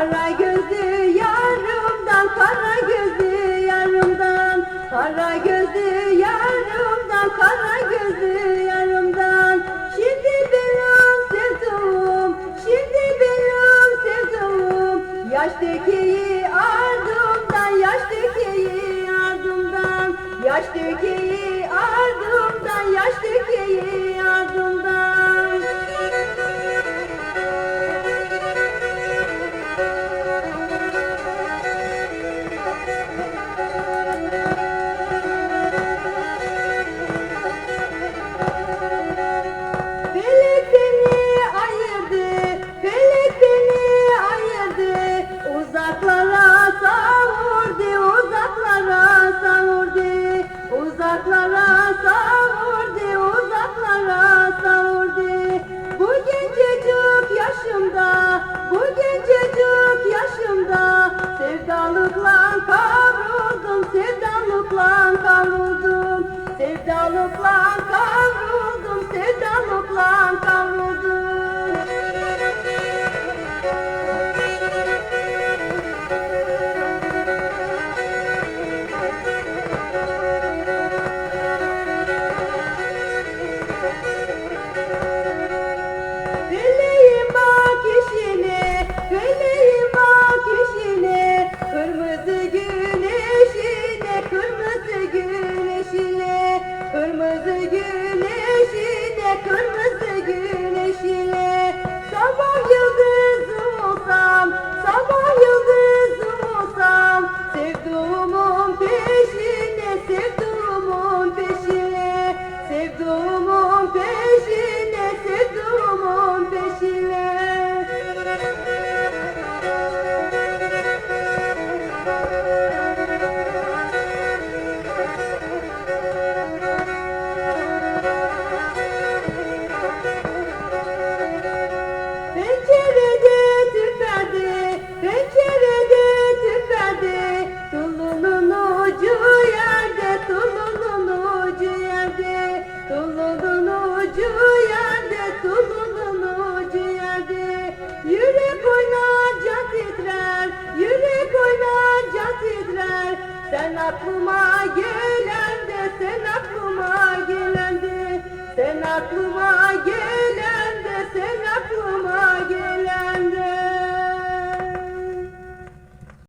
Kara gözlü yarımdan, kara gözlü yarımdan, kara gözlü yarımdan, kara gözlü yarımdan. Şimdi benim sevduğum, şimdi benim sevduğum, yaştaki ardımdan, yaştaki ardımdan, ardımdan, sevdalıkla kavruldum, sevdalıkla kavruldum. Sevdalıkla kavruldum, sevdalıkla kavruldum. Sen aklıma gelen de, sen aklıma gelen de. Sen aklıma gelen de, sen